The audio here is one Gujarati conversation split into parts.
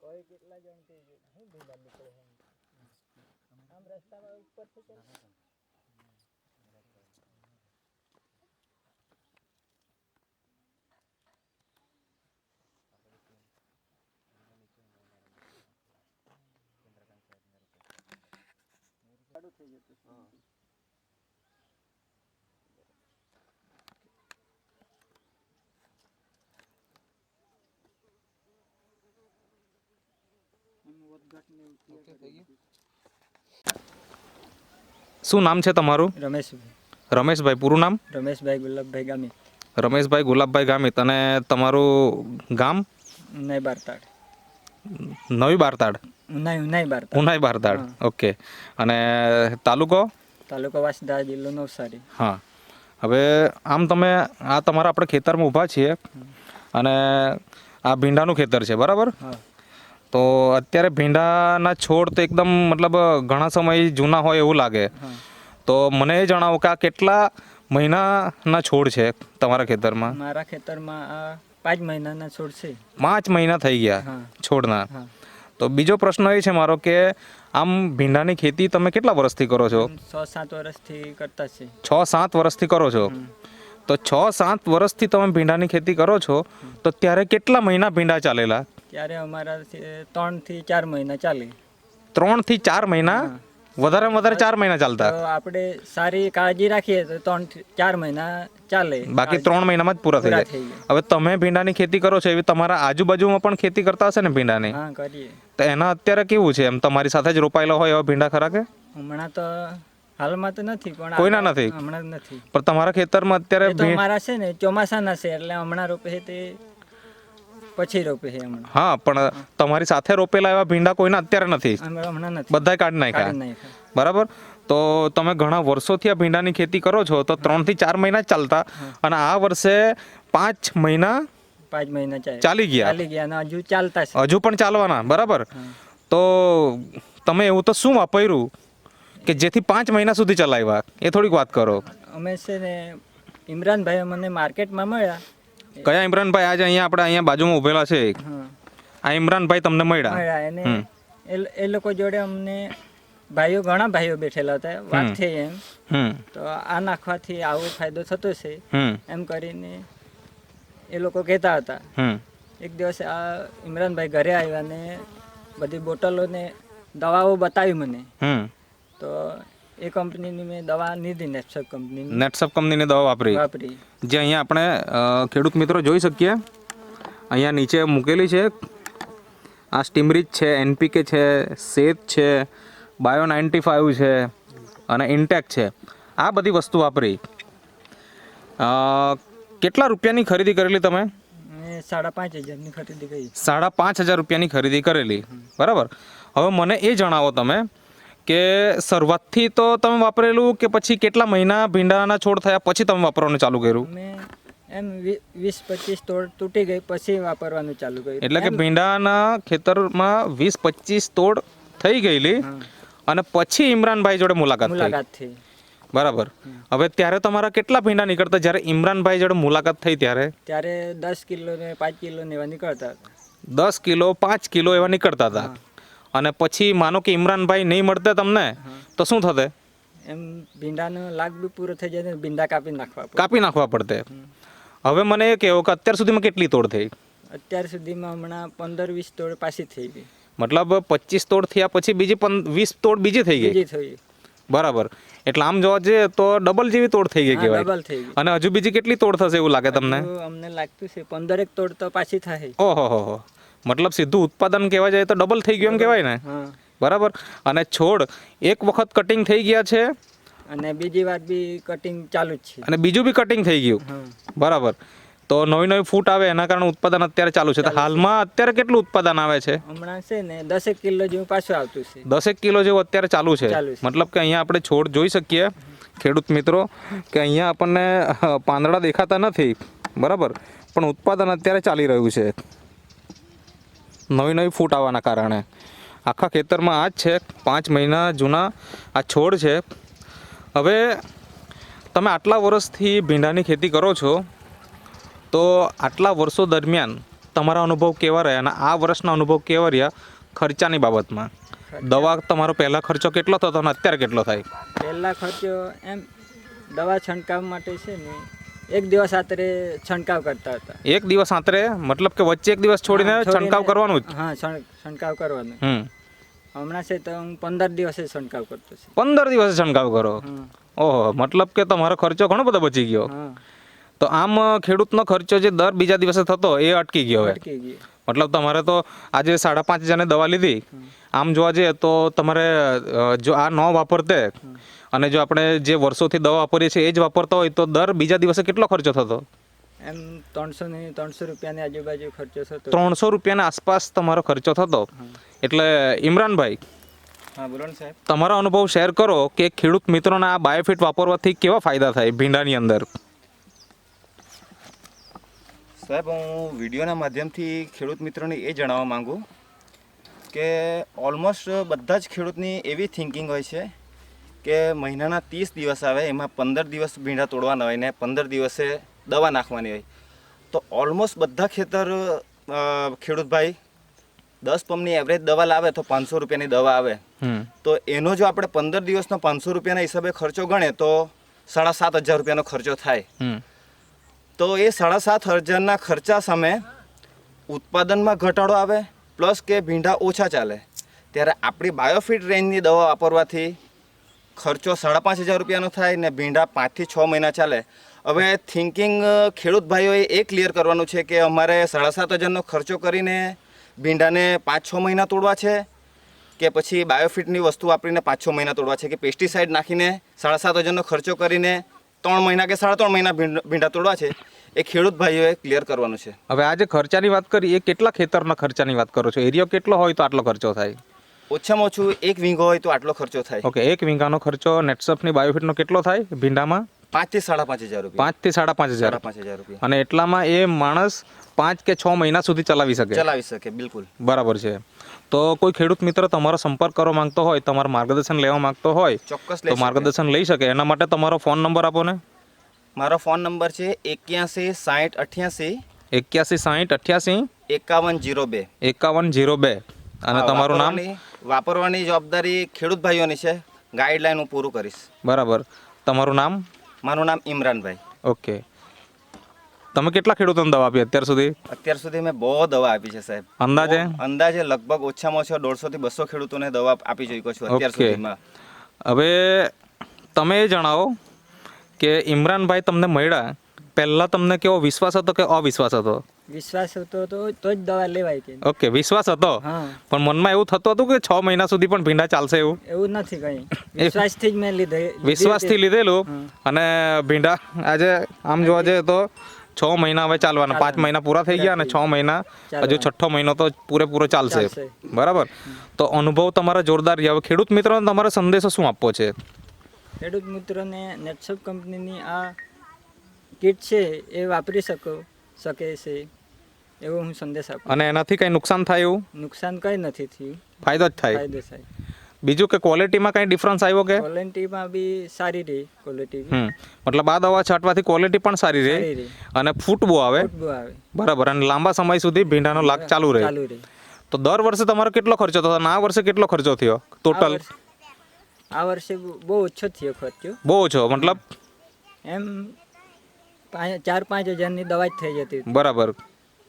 કોઈ કેટલા જણથી શું ભીંડા નીકળે છે આમ રસ્તામાં ઉપરથી છે. શું નામ છે તમારું? રમેશભાઈ. રમેશભાઈ પૂરું નામ? રમેશભાઈ ગુલાબભાઈ ગામી રમેશભાઈ ગુલાબભાઈ ગામિત. અને તમારું ગામ? નવી બારતાડ. નવી બારતાડ. ઉનાઈ ઉનાઈ બારતાડ ઉનાઈ બારતાડ ઓકે. અને તાલુકો? તાલુકો વાસદા જિલ્લો નવસારી. હા. હવે આમ તમે આ તમારા આપણે ખેતરમાં ઊભા છીએ અને આ ભીંડાનું ખેતર છે બરાબર? તો અત્યારે ભીંડાના છોડ તો એકદમ મતલબ ઘણા સમય જૂના હોય એવું લાગે. તો મને એ જણાવો કે આ કેટલા મહિનાના છોડ છે તમારા ખેતરમાં? મારા ખેતરમાં આ પાંચ મહિનાના છોડ છે. પાંચ મહિના થઈ ગયા છોડના. તો બીજો પ્રશ્ન એ છે મારો કે આમ ભીંડાની ખેતી તમે કેટલા વર્ષથી કરો છો? છ સાત વર્ષથી કરતા છે. છ સાત વર્ષથી કરો છો? તો છ સાત વર્ષથી તમે ભીંડાની ખેતી કરો છો તો ત્યારે કેટલા મહિના ભીંડા ચાલેલા? ત્યારે અમારા ત્રણથી ચાર મહિના ચાલે. ત્રણથી ચાર મહિના? વધારે વધારે ચાર મહિના ચાલતા. તો આપણે સારી કાળજી રાખીએ તો ત્રણ ચાર મહિના ચાલે. બાકી ત્રણ મહિનામાં જ પૂરા થઈ જાય. હવે તમે ભીંડાની ખેતી કરો છો એવી તમારા આજુબાજુમાં પણ ખેતી કરતા હશે ને ભીંડાની? હા કરીએ. તો એના અત્યારે કેવું છે? એમ તમારી સાથે જ રોપાયેલા હોય એવા ભીંડા ખરા કે? હમણાં તો હાલમાં તો નથી પણ કોઈના નથી? હમણાં નથી. પણ તમારા ખેતરમાં અત્યારે અમારા છે ને ચોમાસાના છે એટલે હમણાં રોપે તે પછી રોપે છે હમણાં હા પણ તમારી સાથે રોપેલા એવા ભીંડા કોઈના અત્યારે નથી. અમે હમણાં નથી. બધાય કાઢી નાખ્યા. બરાબર? તો તમે ઘણા વર્ષોથી આ ભીંડાની ખેતી કરો છો તો ત્રણથી ચાર મહિના ચાલતા. અને આ વર્ષે પાંચ મહિના પાંચ મહિના ચાલી. ગયા. ચાલી ગયા હજુ ચાલતા હજુ પણ ચાલવાના બરાબર? તો તમે એવું તો શું વાપર્યું કે જેથી પાંચ મહિના સુધી ચલાવ્યા? એ થોડીક વાત કરો. અમે છે ને ઇમરાનભાઈ મને માર્કેટમાં મળ્યા. કયા ઇમરાનભાઈ આજે અહીંયા આપણે અહીંયા બાજુમાં ઉભેલા છે? આ ઇમરાનભાઈ તમને મળ્યા? એને એ- લોકો જોડે અમને ભાઈઓ ઘણા ભાઈઓ બેઠેલા હતા વાત થઈ એમ. તો આ નાખવાથી આવો ફાયદો થતો છે. એમ કરીને એ લોકો કહેતા હતા. એક દિવસ આ ઇમરાનભાઈ ઘરે આવ્યા ને બધી બોટલો ને દવાઓ બતાવી મને. તો એ કંપનીની મેં દવા લીધી નેટસપ કંપનીની. નેટસપ કંપનીની દવા વાપરી? વાપરી. જે અહીંયા આપણે ખેડૂત મિત્રો જોઈ શકીએ. અહીંયા નીચે મૂકેલી છે. આ સ્ટીમરીચ છે એનપીકે છે સેત છે બાયો નાઇન્ટી ફાઇવ છે અને ઇન્ટેક છે. આ બધી વસ્તુ વાપરી. કેટલા રૂપિયાની ખરીદી કરેલી તમે? સાડા પાંચ હજારની ખરીદી કરી. સાડા પાંચ હજાર રૂપિયાની ખરીદી કરેલી. બરાબર? હવે મને એ જણાવો તમે કે શરૂઆતથી તો તમે વાપરેલું કે પછી કેટલા મહિના ભીંડાના છોડ થયા પછી તમે વાપરવાનું ચાલુ કર્યું? એમ વીસ પચીસ તોડ તૂટી ગઈ પછી વાપરવાનું ચાલુ કર્યું. એટલે કે ભીંડાના ખેતરમાં વીસ પચીસ તોડ થઈ ગયેલી અને પછી ઇમરાનભાઈ જોડે મુલાકાત મુલાકાત થઈ. બરાબર. હવે ત્યારે તમારા કેટલા ભીંડા નીકળતા? જ્યારે ઇમરાનભાઈ જોડે મુલાકાત થઈ ત્યારે? ત્યારે દસ કિલો ને પાંચ કિલો ને એવા નીકળતા દસ કિલો પાંચ કિલો એવા નીકળતા હતા. અને પછી માનો કે ઇમરાનભાઈ નહીં મળતે તમને તો શું થતે એમ ભીંડાનો લાગ બી પૂરો થઈ જાય ભીંડા કાપી નાખવા કાપી નાખવા પડતે હવે મને એ કહેવો કે અત્યાર સુધીમાં કેટલી તોડ થઈ? અત્યાર સુધીમાં હમણાં પંદર વીસ તોડ પાછી થઈ ગઈ. મતલબ પચીસ તોડ થયા પછી બીજી વીસ તોડ બીજી થઈ ગઈ? થઈ બરાબર. એટલે આમ જોવા જઈએ તો ડબલ જેવી તોડ થઈ ગઈ કહેવાય. ડબલ થઈ અને હજુ બીજી કેટલી તોડ થશે એવું લાગે તમને? અમને લાગતું છે પંદરેક તોડ તો પાછી થાય. ઓહો હો હો. મતલબ સીધું ઉત્પાદન કહેવા જાય તો ડબલ થઈ ગયું એમ કહેવાય ને? બરાબર? અને છોડ એક વખત કટિંગ થઈ ગયા છે? અને બીજી વાર બી કટિંગ ચાલુ જ છે. અને બીજું બી કટિંગ થઈ ગયું? બરાબર. તો નવી નવી ફૂટ આવે એના કારણે ઉત્પાદન અત્યારે ચાલુ છે. તો હાલમાં અત્યારે કેટલું ઉત્પાદન આવે છે? હમણાં છે ને દસેક કિલો જેવું પાછું આવતું છે. દસેક કિલો જેવું અત્યારે ચાલુ છે. મતલબ કે અહીંયા આપણે છોડ જોઈ શકીએ ખેડૂત મિત્રો કે અહીંયા આપણને પાંદડા દેખાતા નથી. બરાબર? પણ ઉત્પાદન અત્યારે ચાલી રહ્યું છે. નવી નવી ફૂટ આવવાના કારણે. આખા ખેતરમાં આ જ છે પાંચ મહિના જૂના આ છોડ છે. હવે તમે આટલા વર્ષથી ભીંડાની ખેતી કરો છો તો આટલા વર્ષો દરમિયાન તમારા અનુભવ કેવા રહ્યા અને આ વર્ષના અનુભવ કેવા રહ્યા ખર્ચાની બાબતમાં? દવા તમારો પહેલાં ખર્ચો કેટલો થતો અને અત્યારે કેટલો થાય? પહેલાં ખર્ચો એમ દવા છંટકાવ માટે છે ને એક દિવસ આતરે છંટકાવ કરતા હતા. એક દિવસ આતરે મતલબ કે વચ્ચે એક દિવસ છોડીને છંટકાવ કરવાનું જ? હા છંટકાવ કરવાનો. હમણાં છે તો હું પંદર દિવસે છંટકાવ કરતો છું. પંદર દિવસે છંટકાવ કરો? ઓહો મતલબ કે તમારો ખર્ચો ઘણો બધો બચી ગયો. તો આમ ખેડૂતનો ખર્ચો જે દર બીજા દિવસે થતો એ અટકી ગયો હવે મતલબ તમારે તો આજે સાડા પાંચ હજારની દવા લીધી. આમ જોવા જઈએ તો તમારે જો આ ન વાપરતે અને જો આપણે જે વર્ષોથી દવા વાપરીએ છીએ એ જ વાપરતા હોય તો દર બીજા દિવસે કેટલો ખર્ચો થતો? એમ ત્રણસો ને ત્રણસો રૂપિયાની આજુબાજુ ખર્ચો થતો. ત્રણસો રૂપિયાના આસપાસ તમારો ખર્ચો થતો. એટલે ઇમરાનભાઈ હા બોલો ને સાહેબ. તમારો અનુભવ શેર કરો કે ખેડૂત મિત્રોના આ બાયોફિટ વાપરવાથી કેવા ફાયદા થાય ભીંડાની અંદર? સાહેબ હું વિડીયોના માધ્યમથી ખેડૂત મિત્રોને એ જણાવવા માગું કે ઓલમોસ્ટ બધા જ ખેડૂતની એવી થિંકિંગ હોય છે કે મહિનાના ત્રીસ દિવસ આવે એમાં પંદર દિવસ ભીંડા તોડવાના હોય ને પંદર દિવસે દવા નાખવાની હોય. તો ઓલમોસ્ટ બધા ખેતર ખેડૂતભાઈ દસ પંપની એવરેજ દવા લાવે તો પાંચસો રૂપિયાની દવા આવે. તો એનો જો આપણે પંદર દિવસનો પાંચસો રૂપિયાના હિસાબે ખર્ચો ગણે તો સાડા સાત હજાર રૂપિયાનો ખર્ચો થાય. તો એ સાડા સાત હજારના ખર્ચા સામે ઉત્પાદનમાં ઘટાડો આવે, પ્લસ કે ભીંડા ઓછા ચાલે. ત્યારે આપણી બાયોફિટ રેન્જની દવા વાપરવાથી ખર્ચો સાડા પાંચ હજાર રૂપિયાનો થાય ને ભીંડા પાંચથી છ મહિના ચાલે. હવે થિંકિંગ ખેડૂત ભાઈઓએ એ ક્લિયર કરવાનું છે કે અમારે સાડા સાત હજારનો ખર્ચો કરીને ભીંડાને પાંચ છ મહિના તોડવા છે, કે પછી બાયોફિટની વસ્તુ વાપરીને પાંચ છ મહિના તોડવા છે, કે પેસ્ટિસાઇડ નાખીને સાડા સાત હજારનો ખર્ચો કરીને ત્રણ મહિના કે સાડા ત્રણ મહિના ભીંડ- તોડવા છે એ ખેડૂત ભાઈઓએ ક્લિયર કરવાનું છે. હવે આ જે ખર્ચાની વાત કરી એ કેટલા ખેતરના ખર્ચાની વાત કરો છો? એરિયો કેટલો હોય તો આટલો ખર્ચો થાય. ઓછામાં ઓછું એક વીંગો હોય તો આટલો ખર્ચો થાય. ઓકે એક વીંગાનો ખર્ચો નેટસપની બાયોફિટનો કેટલો થાય ભીંડામાં? પાંચથી સાડા પાંચ હજાર રૂપિયા. પાંચથી સાડા પાંચ હજાર. પાંચ હજાર રૂપિયા. અને એટલામાં એ માણસ પાંચ કે છ મહિના સુધી ચલાવી શકે. ચલાવી શકે બિલકુલ. બરાબર છે. તો કોઈ ખેડૂત મિત્ર તમારો સંપર્ક કરવા માંગતો હોય તમારું માર્ગદર્શન લેવા માંગતો હોય ચોક્કસ તો માર્ગદર્શન લઈ શકે. એના માટે તમારો ફોન નંબર આપો ને. મારો ફોન નંબર છે એક્યાસી સાઠ અઠ્યાસી એક્યાસી સાહીઠ અઠ્યાસી એકાવન જીરો બે. એકાવન જીરો બે. અને તમારું નામ? વાપરવાની જવાબદારી ખેડૂત ભાઈઓની છે. ગાઈડલાઈન હું પૂરું કરીશ. બરાબર. તમારું નામ? મારું નામ ઇમરાનભાઈ. ઓકે. તમે કેટલા ખેડૂતોને દવા આપી અત્યાર સુધી? અત્યાર સુધી મેં બહુ દવા આપી છે સાહેબ. અંદાજે? અંદાજે લગભગ ઓછામાં ઓછા દોઢસો થી બસો ખેડૂતોને દવા આપી ચૂક્યો છું અત્યાર સુધીમાં. હવે તમે એ જણાવો કે ઇમરાનભાઈ તમને મળ્યા પહેલાં તમને કેવો વિશ્વાસ હતો કે અવિશ્વાસ હતો? વિશ્વાસ હતો તો તો જ દવા લેવાય કે. ઓકે વિશ્વાસ હતો? પણ મનમાં એવું થતું હતું કે છ મહિના સુધી પણ ભીંડા ચાલશે એવું? એવું નથી કઈ. વિશ્વાસથી જ મેં લીધે વિશ્વાસથી લીધેલું? અને ભીંડા આજે આમ જોવા જઈએ તો છ મહિના હવે ચાલવાના. પાંચ મહિના પૂરા થઈ ગયા અને છ મહિના હજુ છઠ્ઠો મહિનો તો પૂરેપૂરો ચાલશે. બરાબર? તો અનુભવ તમારા જોરદાર રહ્યા. હવે ખેડૂત મિત્રોને તમારો સંદેશો શું આપવો છે? ખેડૂત મિત્રોને નેટસપ કંપનીની આ કીટ છે એ વાપરી શકો. શકે છે એવો હું સંદેશ આપું. અને એનાથી કંઈ નુકસાન થાય એવું? નુકસાન કંઈ નથી થયું. ફાયદો જ થાય. ફાયદો થાય. બીજું કે ક્વોલિટીમાં કંઈ ડિફરન્સ આવ્યો કે? ક્વોલિટીમાં બી સારી રહી ક્વોલિટી મતલબ આ દવા છાંટવાથી ક્વોલિટી પણ સારી રહે અને ફૂટબો આવે. બરાબર. અને લાંબા સમય સુધી ભીંડાનો લાગ ચાલુ રહે. તો દર વર્ષે તમારો કેટલો ખર્ચો થતો અને આ વર્ષે કેટલો ખર્ચો થયો? ટોટલ આ વર્ષે બહુ- ઓછો થયો ખર્ચો. બહુ ઓછો મતલબ? એમ ચાર પાંચ હજારની દવા જ થઈ જતી બરાબર.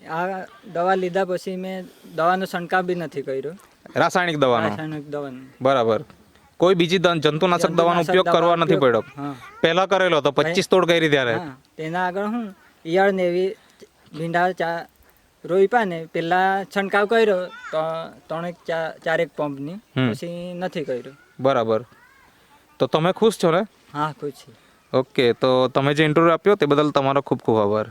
આ દવા લીધા પછી મેં દવાનો છંટકાવ બી નથી કર્યો. રાસાયણિક દવાનો? રાસાયણિક દવાનો. બરાબર. કોઈ બીજી જંતુનાશક દવાનો ઉપયોગ કરવા નથી પડ્યો? પહેલા કરેલો તો પચીસ તોડ કરી ત્યારે? તેના આગળ હું ઈયળ ને એવી ભીંડા ચા રોઈપા ને પેલા છંટકાવ કર્યો તો ત્રણેક ચાર ચારેક પંપની. પછી નથી કર્યો. બરાબર. તો તમે ખુશ છો ને? હા ખુશ છે. ઓકે તો તમે જે ઇન્ટરવ્યૂ આપ્યો તે બદલ તમારો ખૂબ ખૂબ આભાર.